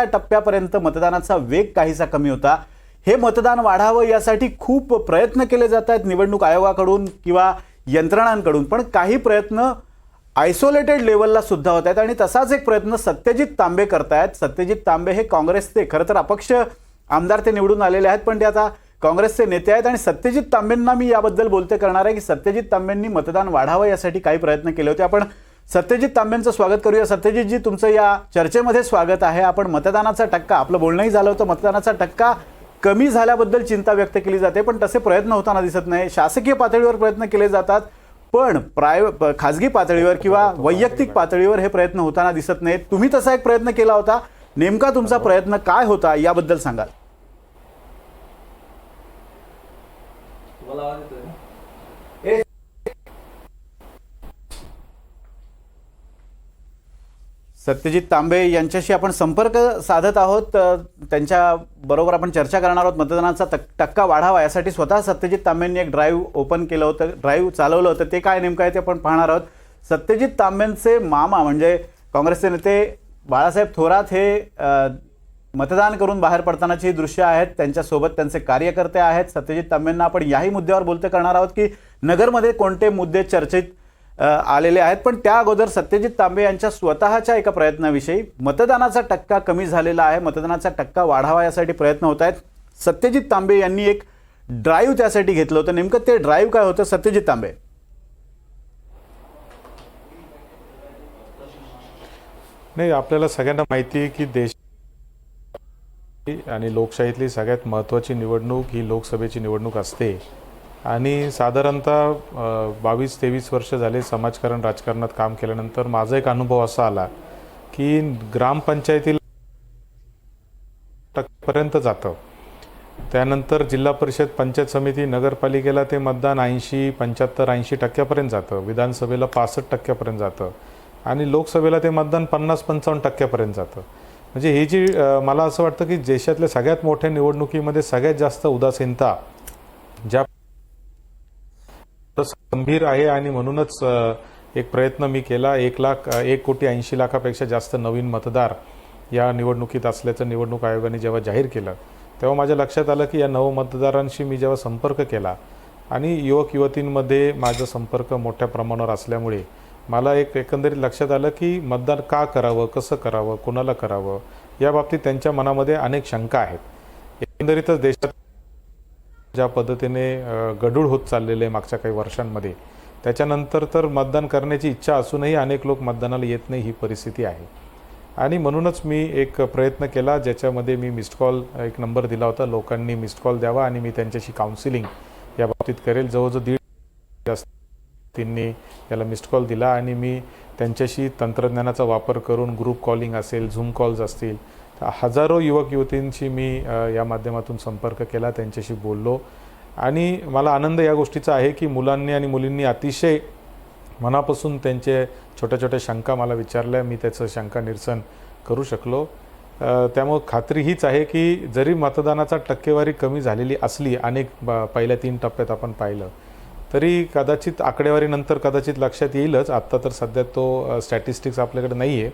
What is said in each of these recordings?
या टप्प्यापर्यंत मतदानाचा वेग काहीसा कमी होता. हे मतदान वाढावं यासाठी खूप प्रयत्न केले जात आहेत निवडणूक आयोगाकडून किंवा यंत्रणांकडून. पण काही प्रयत्न आयसोलेटेड लेवलला सुद्धा होत आहेत आणि तसाच एक प्रयत्न सत्यजित तांबे करतायत. सत्यजित तांबे हे काँग्रेसचे खरं तर अपक्ष आमदार ते निवडून आलेले आहेत पण ते आता काँग्रेसचे नेते आहेत आणि सत्यजित तांबेंना मी याबद्दल बोलते करणार आहे की सत्यजित तांबेंनी मतदान वाढावं यासाठी काही प्रयत्न केले होते. आपण सत्यजित तांबेंचं स्वागत करूया. सत्यजितजी तुमचं या चर्चेमध्ये स्वागत आहे. आपण मतदानाचा टक्का आपलं बोलणंही झालं होतं मतदानाचा टक्का कमी झाल्याबद्दल चिंता व्यक्त केली जाते पण तसे प्रयत्न होताना दिसत नाही. शासकीय पातळीवर प्रयत्न केले जातात पण प्राय खाजगी पातळीवर किंवा वैयक्तिक पातळीवर हे प्रयत्न होताना दिसत नाहीत. तुम्ही तसा एक प्रयत्न केला होता. नेमका तुमचा प्रयत्न काय होता याबद्दल सांगाल तुम्हाला आवाज येतोय ना? सत्यजित तांबे यांच्याशी आपण संपर्क साधत आहोत. त्यांच्याबरोबर त्यांच्या बरोबर आपण चर्चा करणार आहोत. मतदानाचा तक- टक्का वाढावा यासाठी स्वतः सत्यजित तांबेंनी एक ड्राईव्ह ओपन केलं होतं ड्राईव्ह चालवलं होतं. ते काय नेमकं आहे ते आपण पाहणार आहोत. सत्यजित तांबेंचे मामा म्हणजे काँग्रेसचे नेते बाळासाहेब थोरात हे मतदान करून बाहेर पडतानाची दृश्य आहेत. त्यांच्यासोबत त्यांचे कार्यकर्ते आहेत. सत्यजित तांबेंना आपण याही मुद्द्यावर बोलते करणार आहोत की नगरमध्ये कोणते मुद्दे चर्चेत आलेले आहेत. पण त्या अगोदर सत्यजित तांबे यांच्या स्वतःच्या एका प्रयत्नाविषयी मतदानाचा टक्का कमी झालेला आहे. मतदानाचा टक्का वाढावा यासाठी प्रयत्न होत आहेत. सत्यजित तांबे यांनी एक ड्राईव्ह त्यासाठी घेतलं होतं. नेमकं ते ड्राईव्ह काय होतं? सत्यजित तांबे. नाही आपल्याला सगळ्यांना माहिती आहे की देश आणि लोकशाहीतली सगळ्यात महत्त्वाची निवडणूक ही लोकसभेची निवडणूक असते. आणि साधारणतः बावीस तेवीस वर्ष झाले समाजकारण राजकारणात काम केल्यानंतर माझा एक अनुभव असा आला की ग्रामपंचायतीला टक्क्यापर्यंत जातं. त्यानंतर जिल्हा परिषद पंचायत समिती नगरपालिकेला ते मतदान ऐंशी पंच्याहत्तर ऐंशी टक्क्यापर्यंत जातं. विधानसभेला पासष्ट टक्क्यापर्यंत जातं. आणि लोकसभेला ते मतदान पन्नास पंचावन्न टक्क्यापर्यंत जातं. म्हणजे ही जी मला असं वाटतं की देशातल्या सगळ्यात मोठ्या निवडणुकीमध्ये सगळ्यात जास्त उदासीनता गंभीर आहे आणि म्हणूनच एक प्रयत्न मी केला. एक लाख एक कोटी ऐंशी लाखापेक्षा जास्त नवीन मतदार या निवडणुकीत असल्याचं निवडणूक आयोगाने जेव्हा जाहीर केलं तेव्हा माझ्या लक्षात आलं की या नवमतदारांशी मी जेव्हा संपर्क केला आणि युवक युवतींमध्ये माझा संपर्क मोठ्या प्रमाणावर असल्यामुळे मला एक एकंदरीत लक्षात आलं की मतदान का करावं कसं करावं कोणाला करावं या बाबतीत त्यांच्या मनामध्ये अनेक शंका आहेत. एकंदरीतच देशात ज्या पद्धतीने गढूळ होत चाललेले आहे मागच्या काही वर्षांमध्ये त्याच्यानंतर तर मतदान करण्याची इच्छा असूनही अनेक लोक मतदानाला येत नाही ही परिस्थिती आहे. आणि म्हणूनच मी एक प्रयत्न केला ज्याच्यामध्ये मी मिस्ड कॉल एक नंबर दिला होता. लोकांनी मिस्ड कॉल द्यावा आणि मी त्यांच्याशी काउन्सिलिंग या बाबतीत करेल. जवळजवळ दीड जास्त त्यांनी याला मिस्ड कॉल दिला आणि मी त्यांच्याशी तंत्रज्ञानाचा वापर करून ग्रुप कॉलिंग असेल झूम कॉल्स असतील हजारो युवक युवतींशी मी या माध्यमातून संपर्क केला त्यांच्याशी बोललो. आणि मला आनंद या गोष्टीचा आहे की मुलांनी आणि मुलींनी अतिशय मनापासून त्यांचे छोट्या छोट्या शंका मला विचारल्या. मी त्याचं शंका निरसन करू शकलो. त्यामुळं खात्री हीच आहे की जरी मतदानाचा टक्केवारी कमी झालेली असली अनेक पहिल्या तीन टप्प्यात आपण पाहिलं तरी कदाचित आकडेवारीनंतर कदाचित लक्षात येईलच. आत्ता तर सध्या तो स्टॅटिस्टिक्स आपल्याकडे नाही आहे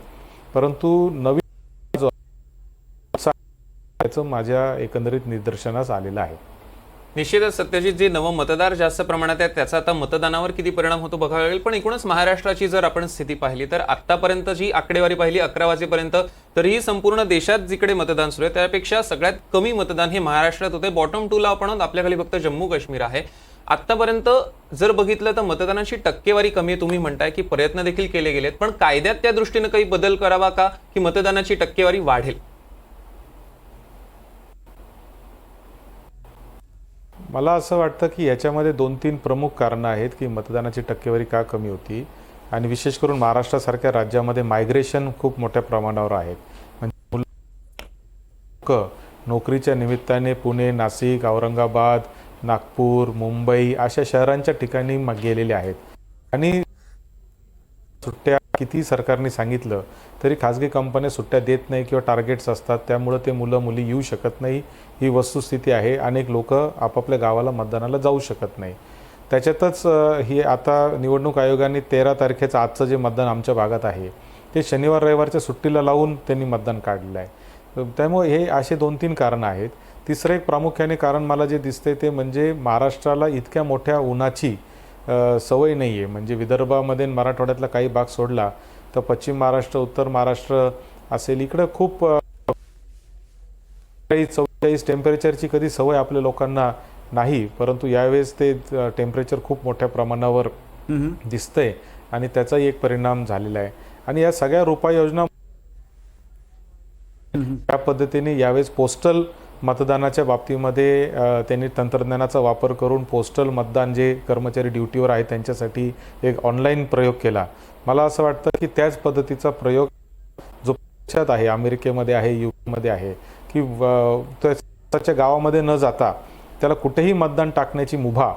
परंतु नवीन त्याचं माझ्या एकंदरीत निदर्शनास आलेलं आहे. निश्चितच सत्यजित जे नवं मतदार जास्त प्रमाणात आहेत त्याचा आता मतदानावर किती परिणाम होतो बघावा लागेल. पण एकूणच महाराष्ट्राची जर आपण स्थिती पाहिली तर आतापर्यंत जी आकडेवारी पाहिली अकरा वाजेपर्यंत तरीही संपूर्ण देशात जिकडे मतदान सुरू आहे त्यापेक्षा सगळ्यात कमी मतदान हे महाराष्ट्रात होते बॉटम टूला आपण आपल्याकडे फक्त जम्मू काश्मीर आहे. आतापर्यंत जर बघितलं तर मतदानाची टक्केवारी कमी आहे तुम्ही म्हणताय की प्रयत्न देखील केले गेलेत पण कायद्यात त्या दृष्टीनं काही बदल करावा का की मतदानाची टक्केवारी वाढेल? मला असं वाटतं की याच्यामध्ये दोन तीन प्रमुख कारणं आहेत की मतदानाची टक्केवारी का कमी होती आणि विशेष करून महाराष्ट्रासारख्या राज्यामध्ये मायग्रेशन खूप मोठ्या प्रमाणावर आहेत. म्हणजे लोक नोकरीच्या निमित्ताने पुणे नाशिक औरंगाबाद नागपूर मुंबई अशा शहरांच्या ठिकाणी गेलेले आहेत. आणि सुट्ट्या किती सरकारने सांगितलं तरी खाजगी कंपन्या सुट्ट्या देत नाही किंवा टार्गेट्स असतात त्यामुळं ते मुलं मुली येऊ शकत नाही. ही वस्तुस्थिती आहे. अनेक लोक आपापल्या गावाला मतदानाला जाऊ शकत नाही. त्याच्यातच ही आता निवडणूक आयोगाने तेरा तारखेचं आजचं जे मतदान आमच्या भागात आहे ते शनिवार रविवारच्या सुट्टीला लावून त्यांनी मतदान काढलेलं आहे. त्यामुळे हे असे दोन तीन कारणं आहेत. तिसरं एक प्रामुख्याने कारण मला जे दिसते ते म्हणजे महाराष्ट्राला इतक्या मोठ्या उन्हाची सवय नाही आहे म्हणजे विदर्भामध्ये मराठवाड्यातला काही भाग सोडला तर पश्चिम महाराष्ट्र उत्तर महाराष्ट्र असेल इकडं खूप चौवेचाळीस टेम्परेचरची कधी सवय आपल्या लोकांना नाही परंतु यावेळेस ते टेम्परेचर खूप मोठ्या प्रमाणावर दिसतंय आणि त्याचाही एक परिणाम झालेला आहे. आणि या सगळ्या उपाययोजना त्या पद्धतीने यावेळेस पोस्टल मतदानाच्या बाबतीमध्ये त्यांनी तंत्रज्ञानाचा वापर करून पोस्टल मतदान जे कर्मचारी ड्युटीवर आहेत त्यांच्यासाठी एक ऑनलाईन प्रयोग केला. मला असं वाटतं की त्याच पद्धतीचा प्रयोग जो पक्षात आहे अमेरिकेमध्ये आहे युकेमध्ये आहे की त्याच्या गावामध्ये न जाता त्याला कुठेही मतदान टाकण्याची मुभा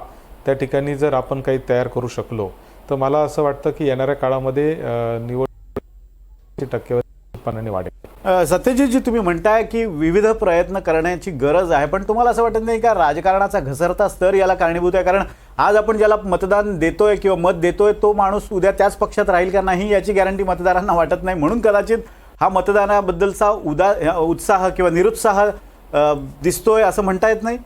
त्या ठिकाणी जर आपण काही तयार करू शकलो तर मला असं वाटतं की येणाऱ्या काळामध्ये अ, निवड टक्केवारी उत्पन्नाने वाढेल. सत्यजितजी तुम्ही म्हणताय की विविध प्रयत्न करण्याची गरज आहे पण तुम्हाला असं वाटत नाही का राजकारणाचा घसरता स्तर याला कारणीभूत आहे? कारण आज आपण ज्याला मतदान देतोय किंवा मत देतोय तो माणूस उद्या त्याच पक्षात राहील का नाही याची गॅरंटी मतदारांना वाटत नाही. म्हणून कदाचित हा मतदानाबद्दलचा उदा उत्साह किंवा निरुत्साह दिसतोय असं म्हणता येत नाही?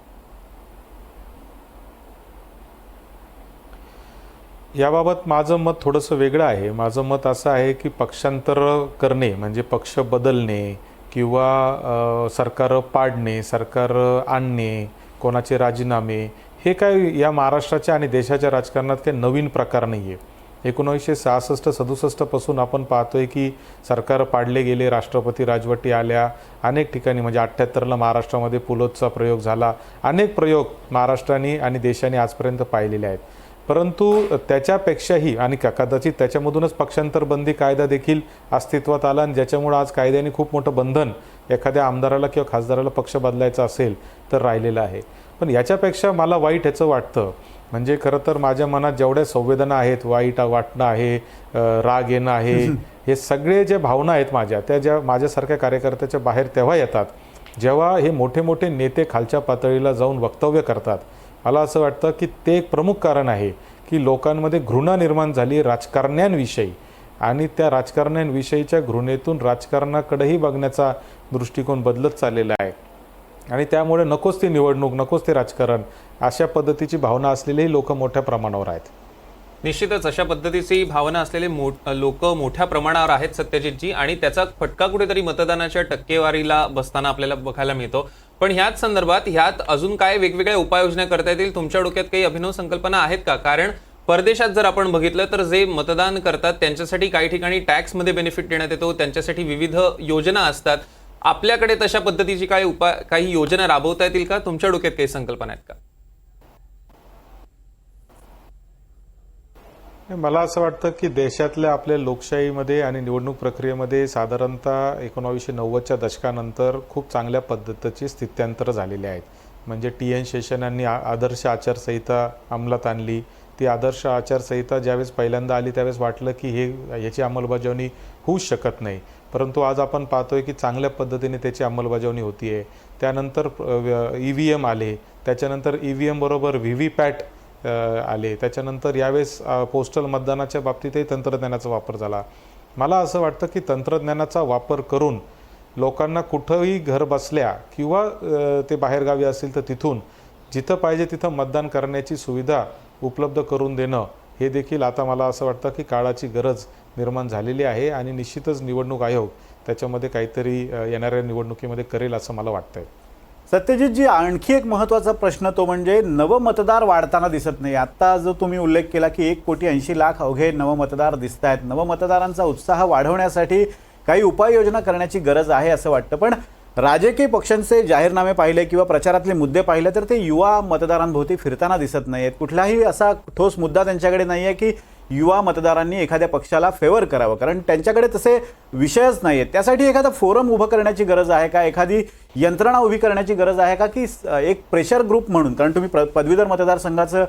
याबाबत माझं मत थोडंसं वेगळं आहे. माझं मत असं आहे की पक्षांतर करणे म्हणजे पक्ष बदलणे किंवा सरकार पाडणे सरकार आणणे कोणाचे राजीनामे हे काय या महाराष्ट्राच्या आणि देशाच्या राजकारणात काही नवीन प्रकार नाही आहे एकोणीसशे सहासष्ट सदुसष्टपासून आपण पाहतोय की सरकार पाडले गेले राष्ट्रपती राजवटी आल्या अनेक ठिकाणी म्हणजे अठ्ठ्याहत्तरला महाराष्ट्रामध्ये पुलोदचा प्रयोग झाला अनेक प्रयोग महाराष्ट्राने आणि देशाने आजपर्यंत पाहिलेले आहेत. परंतु त्याच्यापेक्षाही आणि कदाचित त्याच्यामधूनच पक्षांतर बंदी कायदा देखील अस्तित्वात आला आणि ज्याच्यामुळं आज कायद्याने खूप मोठं बंधन एखाद्या आमदाराला किंवा खासदाराला पक्ष बदलायचा असेल तर राहिलेलं आहे. पण याच्यापेक्षा मला वाईट ह्याचं वाटतं म्हणजे खरं तर माझ्या मनात जेवढ्या संवेदना आहेत वाईट वाटणं आहे राग येणं आहे हे सगळे जे भावना आहेत माझ्या त्या ज्या माझ्यासारख्या कार्यकर्त्याच्या बाहेर तेव्हा येतात जेव्हा हे मोठे मोठे नेते खालच्या पातळीला जाऊन वक्तव्य करतात मला असं वाटतं की ते एक प्रमुख कारण आहे की लोकांमध्ये घृणा निर्माण झाली राजकारण्यांविषयी. आणि त्या राजकारण्यांविषयीच्या घृणेतून राजकारणाकडेही बघण्याचा दृष्टिकोन बदलत चाललेला आहे. आणि त्यामुळे नकोच ती निवडणूक नकोच ते राजकारण अशा पद्धतीची भावना असलेलेही लोक मोठ्या प्रमाणावर आहेत. निश्चितच अशा पद्धतीची भावना असलेले लोक मोठ्या प्रमाणावर आहेत सत्यजितजी. आणि त्याचा फटका कुठेतरी मतदानाच्या टक्केवारीला बसताना आपल्याला बघायला मिळतो. पण ह्याच संदर्भात ह्यात अजून काय वेगवेगळ्या उपाययोजना करता येतील? तुमच्या डोक्यात काही अभिनव संकल्पना आहेत का? कारण परदेशात जर आपण बघितलं तर जे मतदान करतात त्यांच्यासाठी काही ठिकाणी टॅक्समध्ये बेनिफिट देण्यात येतो त्यांच्यासाठी विविध योजना असतात. आपल्याकडे तशा पद्धतीची काही उपाय काही योजना राबवता येतील का? तुमच्या डोक्यात काही संकल्पना आहेत का? मला असं वाटतं की देशातल्या आपल्या लोकशाहीमध्ये आणि निवडणूक प्रक्रियेमध्ये साधारणतः एकोणावीसशे नव्वदच्या दशकानंतर खूप चांगल्या पद्धतीची स्थित्यांतर झालेली आहेत. म्हणजे टी एन शेषनांनी आ- आदर्श आचारसंहिता अंमलात आणली. ती आदर्श आचारसंहिता ज्यावेळेस पहिल्यांदा आली त्यावेळेस वाटलं की हे याची अंमलबजावणी होऊच शकत नाही. परंतु आज आपण पाहतोय की चांगल्या पद्धतीने त्याची अंमलबजावणी होती आहे त्यानंतर ई व्ही एम आले. त्याच्यानंतर ई व्ही एम बरोबर व्ही व्ही पॅट आले. त्याच्यानंतर यावेळेस पोस्टल मतदानाच्या बाबतीतही तंत्रज्ञानाचा वापर झाला. मला असं वाटतं की तंत्रज्ञानाचा वापर करून लोकांना कुठंही घर बसल्या किंवा ते बाहेरगावी असेल तर तिथून जिथं पाहिजे तिथं मतदान करण्याची सुविधा उपलब्ध करून देणं हे देखील आता मला असं वाटतं की काळाची गरज निर्माण झालेली आहे आणि निश्चितच निवडणूक आयोग त्याच्यामध्ये काहीतरी येणाऱ्या निवडणुकीमध्ये करेल असं मला वाटतं आहे सत्यजितजी आणखी एक महत्त्वाचा प्रश्न तो म्हणजे नवमतदार वाढताना दिसत नाही. आत्ता जो तुम्ही उल्लेख केला की एक कोटी ऐंशी लाख अवघे नवमतदार दिसत आहेत नवमतदारांचा उत्साह वाढवण्यासाठी काही उपाययोजना करण्याची गरज आहे असं वाटतं. पण राजकीय पक्षांचे जाहीरनामे पाहिले किंवा प्रचारातले मुद्दे पाहिले तर ते युवा मतदारांभोवती फिरताना दिसत नाही आहेत कुठलाही असा ठोस मुद्दा त्यांच्याकडे नाही आहे की युवा मतदारांनी एखाद्या पक्षाला फेवर करावं. कारण त्यांच्याकडे तसे विषयच नाही आहेत त्यासाठी एखादा फोरम उभं करण्याची गरज आहे का? एखादी यंत्रणा उभी करण्याची गरज आहे का? की एक प्रेशर ग्रुप म्हणून कारण तुम्ही प्र- पदवीधर मतदारसंघाचं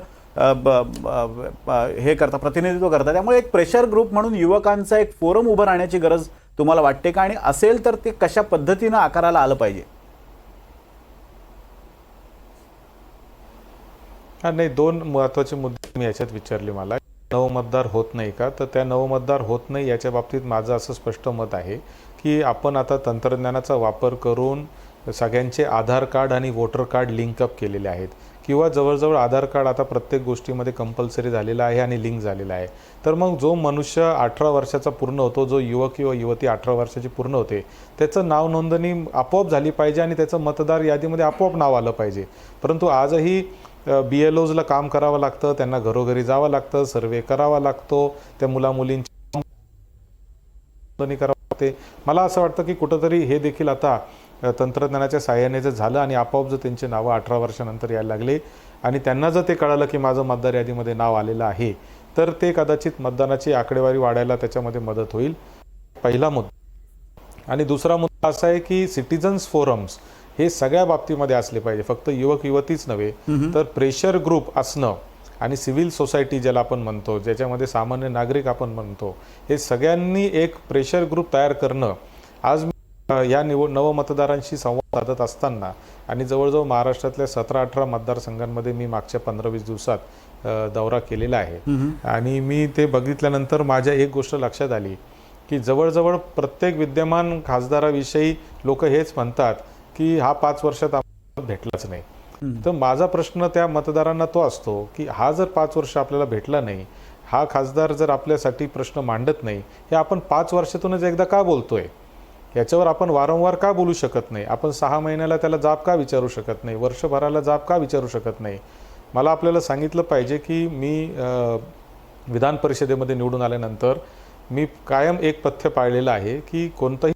हे करता प्रतिनिधित्व करता त्यामुळे एक प्रेशर ग्रुप म्हणून युवकांचा एक फोरम उभं राहण्याची गरज तुम्हाला वाटते का? आणि असेल तर ते कशा पद्धतीनं आकाराला आलं पाहिजे? नाही दोन महत्त्वाचे मुद्दे मी याच्यात विचारले मला. नवमतदार होत नाही का? तर त्या नवमतदार होत नाही याच्या बाबतीत माझं असं स्पष्ट मत आहे की आपण आता तंत्रज्ञानाचा वापर करून सगळ्यांचे आधार कार्ड आणि वोटर कार्ड लिंकअप केलेले आहेत. किंवा जवळजवळ आधार कार्ड आता प्रत्येक गोष्टीमध्ये कंपल्सरी झालेलं आहे आणि लिंक झालेलं आहे. तर मग जो मनुष्य अठरा वर्षाचा पूर्ण होतो जो युवक किंवा युवती अठरा वर्षाची पूर्ण होते त्याचं नाव नोंदणी आपोआप झाली पाहिजे आणि त्याचं मतदार यादीमध्ये आपोआप नाव आलं पाहिजे. परंतु आजही बी एल ओजला काम करावं लागतं त्यांना घरोघरी जावं लागतं सर्वे करावा लागतो त्या मुलामुलींची नोंदणी लागते. मला असं वाटतं की कुठंतरी हे देखील आता तंत्रज्ञानाच्या साहाय्याने जर झालं आणि आपोआप जर त्यांची नावं अठरा वर्षानंतर यायला लागले आणि त्यांना जर ते कळालं की माझं मतदार यादीमध्ये नाव आलेलं आहे तर ते कदाचित मतदानाची आकडेवारी वाढायला त्याच्यामध्ये मदत होईल. पहिला मुद्दा. आणि दुसरा मुद्दा असा आहे की सिटीजन्स फोरम्स हे सगळ्या बाबतीमध्ये असले पाहिजे. फक्त युवक युवतीच नव्हे तर प्रेशर ग्रुप असणं आणि सिव्हिल सोसायटी ज्याला आपण म्हणतो ज्याच्यामध्ये सामान्य नागरिक आपण म्हणतो हे सगळ्यांनी एक प्रेशर ग्रुप तयार करणं. आज या निवड नवमतदारांशी संवाद साधत असताना आणि जवळजवळ महाराष्ट्रातल्या सतरा अठरा मतदारसंघांमध्ये मी मागच्या पंधरा वीस दिवसात दौरा केलेला आहे. आणि मी ते बघितल्यानंतर माझ्या एक गोष्ट लक्षात आली की जवळजवळ प्रत्येक विद्यमान खासदाराविषयी लोक हेच म्हणतात की हा पाच वर्षात आम्हाला भेटलाच नाही. तर माझा प्रश्न त्या मतदारांना तो असतो की हा जर पाच वर्ष आपल्याला भेटला नाही हा खासदार जर आपल्यासाठी प्रश्न मांडत नाही हे आपण पाच वर्षातूनच एकदा का बोलतोय? याच्यावर आपण वारंवार का बोलू शकत नाही? आपण सहा महिन्याला त्याला जाब का विचारू शकत नाही? वर्षभराला जाब का विचारू शकत नाही? मला आपल्याला सांगितलं पाहिजे की मी विधान परिषदेमध्ये निवडून आल्यानंतर मी कायम एक पथ्य पाळलेलं आहे की कोणतंही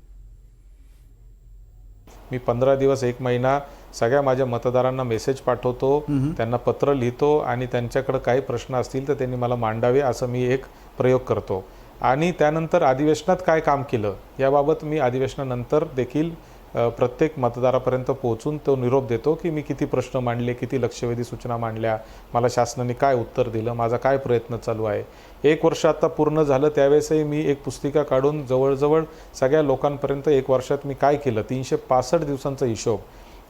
मी पंधरा दिवस एक महिना सगळ्या माझ्या मतदारांना मेसेज पाठवतो त्यांना पत्र लिहितो आणि त्यांच्याकडे काही प्रश्न असतील तर त्यांनी मला मांडावे असं मी एक प्रयोग करतो. आणि त्यानंतर अधिवेशनात काय काम केलं? याबाबत मी अधिवेशनानंतर देखील प्रत्येक मतदारापर्यंत पोहोचून तो निरोप देतो की मी किती प्रश्न मांडले किती लक्षवेधी सूचना मांडल्या मला शासनाने काय उत्तर दिलं माझा काय प्रयत्न चालू आहे? एक वर्ष आता पूर्ण झालं त्यावेळेसही मी एक पुस्तिका काढून जवळजवळ सगळ्या लोकांपर्यंत एक वर्षात मी काय केलं? तीनशे पासष्ट दिवसांचा हिशोब.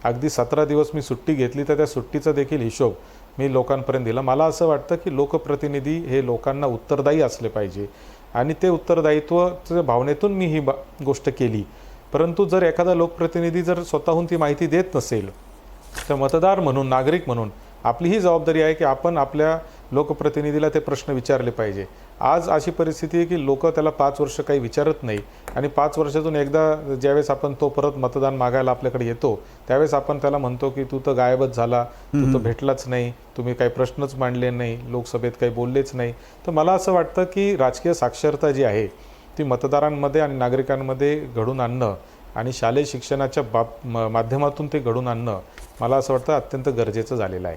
अगदी सतरा दिवस मी सुट्टी घेतली तर त्या सुट्टीचा देखील हिशोब मी लोकांपर्यंत दिला. मला असं वाटतं की लोकप्रतिनिधी हे लोकांना उत्तरदायी असले पाहिजे. आणि ते उत्तरदायित्वाच्या भावनेतून मी ही बा- गोष्ट केली. परंतु जर एखादा लोकप्रतिनिधी जर स्वतःहून ती माहिती देत नसेल तर मतदार म्हणून नागरिक म्हणून आपली ही जबाबदारी आहे की आपण आपल्या लोकप्रतिनिधीला ते प्रश्न विचारले पाहिजे. आज अशी परिस्थिती आहे की लोक त्याला पाच वर्ष काही विचारत नाही आणि पाच वर्षातून एकदा ज्यावेळेस आपण तो परत मतदान मागायला आपल्याकडे येतो त्यावेळेस आपण त्याला म्हणतो की तू तर गायबच झाला तू तर भेटलाच नाही तुम्ही काही प्रश्नच मांडले नाही लोकसभेत काही बोललेच नाही. तर मला असं वाटतं की राजकीय साक्षरता जी आहे ती मतदारांमध्ये आणि नागरिकांमध्ये घडून आणणं आणि शालेय शिक्षणाच्या बाब म- माध्यमातून ते घडून आणणं मला असं वाटतं अत्यंत गरजेचं झालेलं आहे.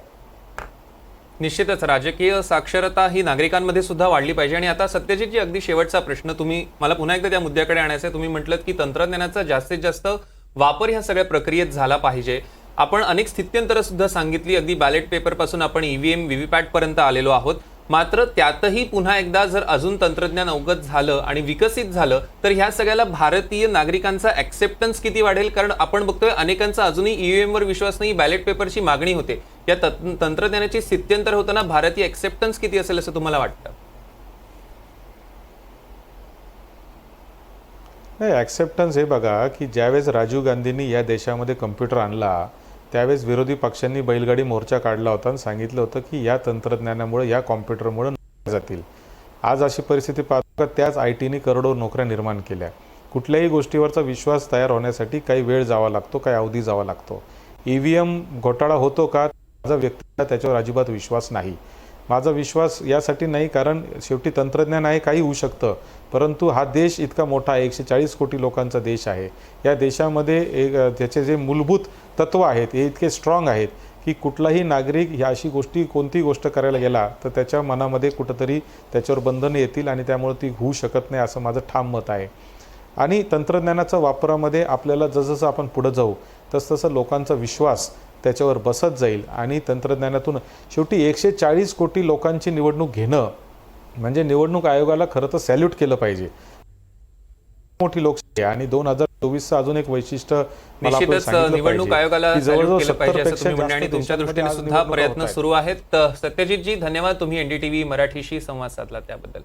निश्चितच राजकीय साक्षरता ही नागरिकांमध्ये सुद्धा वाढली पाहिजे आणि आता सत्यजितजी अगदी शेवटचा प्रश्न तुम्ही मला पुन्हा एकदा त्या मुद्द्याकडे आणायचा आहे तुम्ही म्हटलं की तंत्रज्ञानाचा जास्तीत जास्त वापर ह्या सगळ्या प्रक्रियेत झाला पाहिजे. आपण अनेक स्थित्यंतरं सुद्धा सांगितली. अगदी बॅलेट पेपरपासून आपण ईव्हीएम व्हीव्हीपॅट पॅटपर्यंत आलेलो आहोत. मात्र त्यातही पुन्हा एकदा जर अजून तंत्रज्ञान अवगत झालं आणि विकसित झालं तर ह्या सगळ्याला भारतीय नागरिकांचा ऍक्सेप्टन्स किती वाढेल? कारण आपण बघतोय अनेकांचा अजूनही ईव्हीएम वर विश्वास नाही बॅलेट पेपरची मागणी होते. या तंत्र- तंत्रज्ञानाची स्थित्यंतर होताना भारतीय ऍक्सेप्टन्स किती असेल असं तुम्हाला वाटतं? नाही ॲक्सेप्टन्स हे बघा की ज्यावेळेस राजीव गांधींनी या देशामध्ये कम्प्युटर आणला त्यावेळेस विरोधी पक्षांनी बैलगाडी मोर्चा काढला होता आणि सांगितलं होतं की या तंत्रज्ञानामुळे या कॉम्प्युटरमुळे जातील. आज अशी परिस्थिती पाहतो का त्याच आय टीने करोडो नोकऱ्या निर्माण केल्या. कुठल्याही गोष्टीवरचा विश्वास तयार होण्यासाठी काही वेळ जावा लागतो काही अवधी जावा लागतो. ई व्ही एम घोटाळा होतो का? माझा व्यक्तीला त्याच्यावर अजिबात विश्वास नाही. माझा विश्वास यासाठी नाही कारण शेवटी तंत्रज्ञान आहे काही होऊ शकतं. परंतु हा देश इतका मोठा आहे एकशे चाळीस कोटी लोकांचा देश आहे. या देशामध्ये एक त्याचे जे मूलभूत तत्व आहेत हे इतके स्ट्रॉंग आहेत की कुठलाही नागरिक ह्या अशी गोष्टी कोणतीही गोष्ट करायला गेला तर त्याच्या मनामध्ये कुठंतरी त्याच्यावर बंधनं येतील आणि त्यामुळे ती होऊ शकत नाही असं माझं ठाम मत आहे. आणि तंत्रज्ञानाच्या वापरामध्ये आपल्याला जसजसं आपण पुढं जाऊ तसतसं लोकांचा विश्वास त्याच्यावर बसत जाईल आणि तंत्रज्ञानातून शेवटी एकशे चाळीस कोटी लोकांची निवडणूक घेणं म्हणजे निवडणूक आयोगाला खरं तर सॅल्यूट केलं पाहिजे. मोठी लोकशाही आणि दोन हजार चोवीसचं अजून एक वैशिष्ट्य निश्चितच निवडणूक आयोगाला की सॅल्यूट जवळजवळ केलं पाहिजे असं 70 तुम्ही म्हणणे आणि तुमच्या दृष्टीने सुद्धा प्रयत्न. सुरू आहेत. सत्यजितजी धन्यवाद. तुम्ही एनडीटीव्ही मराठीशी संवाद साधला त्याबद्दल.